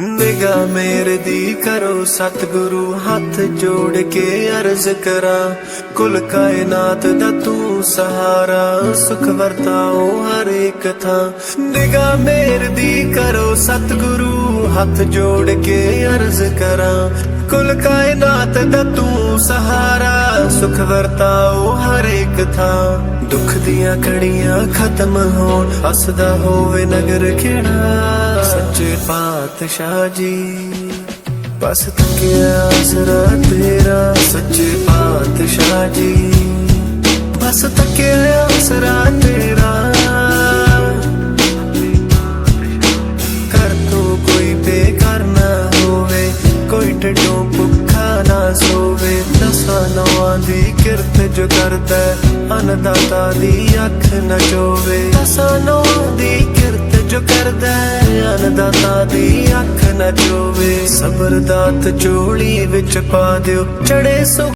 ਨਿਗਾ ਮੇਰੇ ਦੀ ਕਰੋ ਸਤਿਗੁਰੂ, ਹੱਥ ਜੋੜ ਕੇ ਅਰਜ਼ ਕਰਾਂ। ਕੁਲ ਕਾਇਨਾਤ ਦਾ ਤੂੰ ਸਹਾਰਾ, ਸੁਖ ਵਰਤਾਓ ਹਰ ਇੱਕ ਥਾਂ। ਨਿਗਾ ਮੇਰੇ ਦੀ ਕਰੋ ਸਤਿਗੁਰੂ, ਹੱਥ ਜੋੜ ਕੇ ਅਰਜ਼ ਕਰਾਂ। ਕੁਲ ਕਾਇਨਾਤ ਦਾ ਤੂੰ ਸਹਾਰਾ ਸੁਖ ਵਰਤਾਓ ਹਰ ਇੱਕ ਥਾਂ। ਦੁੱਖ ਦੀਆਂ ਕੜੀਆਂ ਖਤਮ ਹੋਣ। ਹੱਸਦਾ ਹੋਵੇ ਨਗਰ ਖੇੜਾ ਸੱਚੇ ਪਾਤਸ਼ਾਹ ਜੀ, ਬਸ ਤੱਕਿਆ ਆਸਰਾ ਤੇਰਾ। ਸੱਚੇ ਪਾਤਸ਼ਾਹ ਜੀ, ਬਸ ਤੱਕਿਆ ਆਸਰਾ ਤੇਰਾ। ਕਰ ਤੂੰ ਕੋਈ ਬੇਕਾਰ ਨਾ ਹੋਵੇ। ਕੋਈ ਢਿੱਡੋਂ ਦੀ ਕਿਰਤ ਜੋ ਕਰਦਾ ਹੈ, ਅੰਨਦਾਤਾ ਦੀ ਅੱਖ ਨਾ ਚੋਵੇ। ਦਸਾਂ ਦੀ ਕਿਰਤ ਜੋ ਕਰਦਾ ਹੈ, ਅੰਨਦਾਤਾ ਦੀ ਅੱਖ ਨਾ ਚੋਵੇ। ਸਬਰ ਦਾਤ ਚੋਲੀ ਵਿੱਚ ਪਾ ਦਿਓ ਚੜੇ ਸੁ